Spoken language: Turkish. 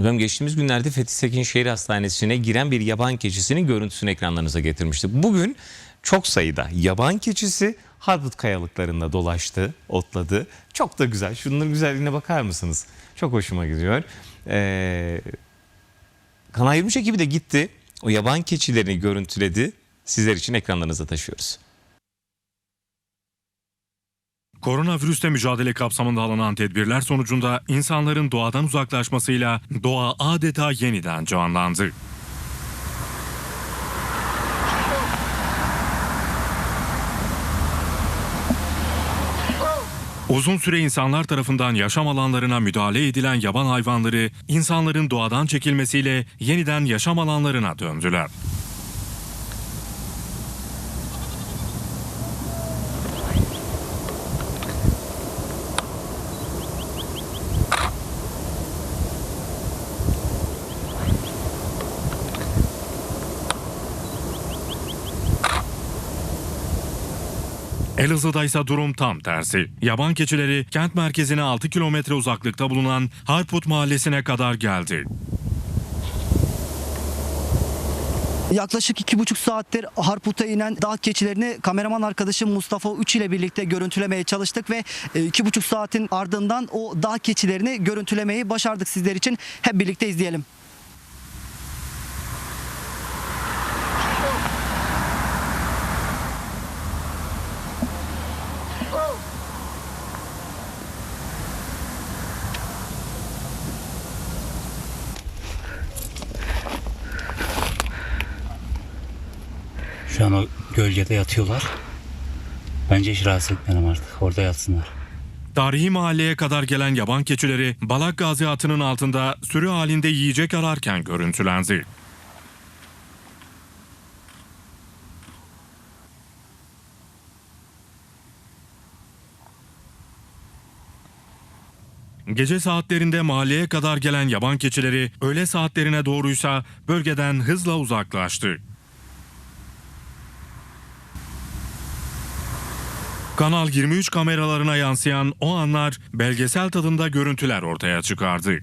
Efendim geçtiğimiz günlerde Fethi Sekin Şehir Hastanesi'ne giren bir yaban keçisinin görüntüsünü ekranlarınıza getirmiştik. Bugün çok sayıda yaban keçisi Harput kayalıklarında dolaştı, otladı. Çok da güzel. Şunların güzelliğine bakar mısınız? Çok hoşuma gidiyor. Ee, Kanal 23 ekibi de gitti. O yaban keçilerini görüntüledi. Sizler için ekranlarınıza taşıyoruz. Koronavirüsle mücadele kapsamında alınan tedbirler sonucunda insanların doğadan uzaklaşmasıyla doğa adeta yeniden canlandı. Uzun süre insanlar tarafından yaşam alanlarına müdahale edilen yaban hayvanları insanların doğadan çekilmesiyle yeniden yaşam alanlarına döndüler. Elazığ'da ise durum tam tersi. Yaban keçileri kent merkezine 6 kilometre uzaklıkta bulunan Harput mahallesine kadar geldi. Yaklaşık iki buçuk saattir Harput'a inen dağ keçilerini kameraman arkadaşım Mustafa Üç ile birlikte görüntülemeye çalıştık ve e, iki buçuk saatin ardından o dağ keçilerini görüntülemeyi başardık sizler için. Hep birlikte izleyelim. Şu an o gölgede yatıyorlar. Bence hiç rahatsız etmeyelim artık. Orada yatsınlar. Tarihi mahalleye kadar gelen yaban keçileri Balak Gazi atının altında sürü halinde yiyecek ararken görüntülendi. Gece saatlerinde mahalleye kadar gelen yaban keçileri öğle saatlerine doğruysa bölgeden hızla uzaklaştı. Kanal 23 kameralarına yansıyan o anlar belgesel tadında görüntüler ortaya çıkardı.